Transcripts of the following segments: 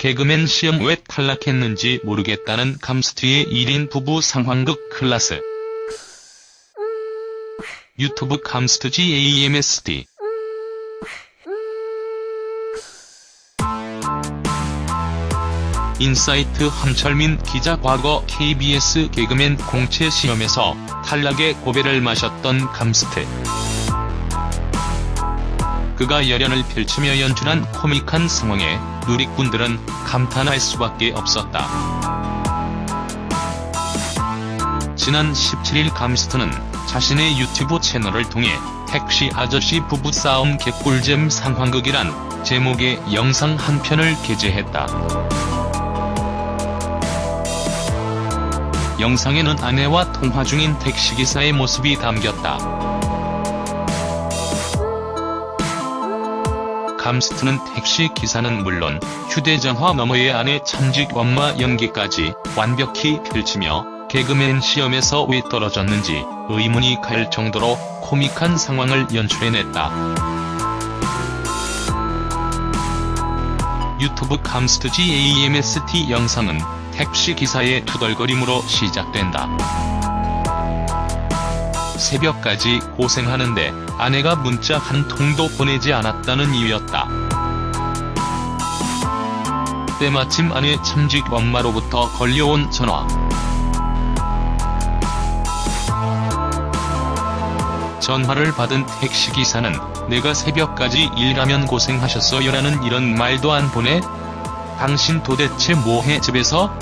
개그맨 시험 왜 탈락했는지 모르겠다는 감스트의 1인 부부 상황극 클라스. 유튜브 감스트 GAMST 인사이트 함철민 기자 과거 KBS 개그맨 공채 시험에서 탈락의 고배를 마셨던 감스트. 그가 열연을 펼치며 연출한 코믹한 상황에 누리꾼들은 감탄할 수밖에 없었다. 지난 17일 감스트는 자신의 유튜브 채널을 통해 택시 아저씨 부부싸움 개꿀잼 상황극이란 제목의 영상 한 편을 게재했다. 영상에는 아내와 통화 중인 택시기사의 모습이 담겼다. 감스트는 택시 기사는 물론 휴대전화 너머의 아내 참직 엄마 연기까지 완벽히 펼치며 개그맨 시험에서 왜 떨어졌는지 의문이 갈 정도로 코믹한 상황을 연출해냈다. 유튜브 감스트 GAMST 영상은 택시 기사의 투덜거림으로 시작된다. 새벽까지 고생하는데 아내가 문자 한 통도 보내지 않았다는 이유였다. 때마침 아내 참직 엄마로부터 걸려온 전화. 전화를 받은 택시기사는 내가 새벽까지 일하면 고생하셨어요라는 이런 말도 안 보내? 당신 도대체 뭐해 집에서?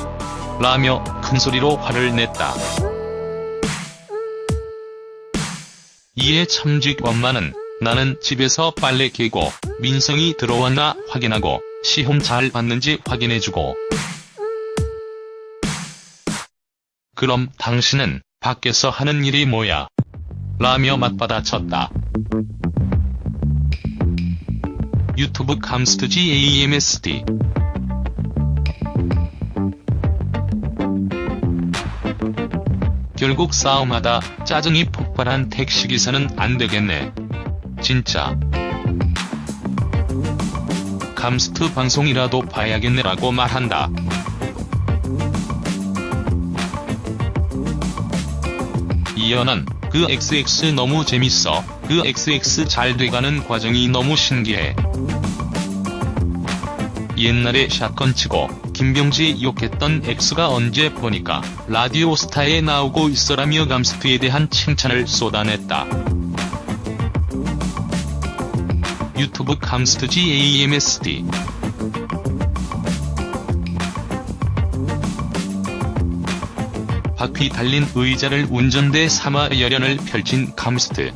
라며 큰소리로 화를 냈다. 이에 참직 엄마는 나는 집에서 빨래 개고 민성이 들어왔나 확인하고 시험 잘 봤는지 확인해주고 그럼 당신은 밖에서 하는 일이 뭐야? 라며 맞받아쳤다. 유튜브 감스트 GAMST 결국 싸움하다 짜증이 폭발한 택시기사는 안되겠네. 진짜. 감스트 방송이라도 봐야겠네라고 말한다. 이연은 그 XX 너무 재밌어. 그 XX 잘 돼가는 과정이 너무 신기해. 옛날에 샷건 치고 김병지 욕했던 X가 언제 보니까 라디오 스타에 나오고 있어라며 감스트에 대한 칭찬을 쏟아냈다. 유튜브 감스트 GAMST 바퀴 달린 의자를 운전대 삼아 열연을 펼친 감스트.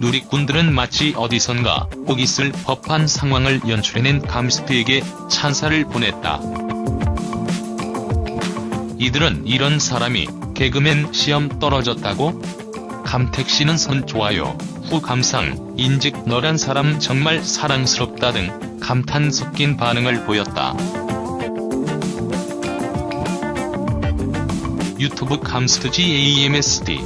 누리꾼들은 마치 어디선가 꼭 있을 법한 상황을 연출해낸 감스트에게 찬사를 보냈다. 이들은 이런 사람이 개그맨 시험 떨어졌다고? 감택씨는 선 좋아요, 후 감상, 인직 너란 사람 정말 사랑스럽다 등 감탄 섞인 반응을 보였다. 유튜브 감스트 GAMST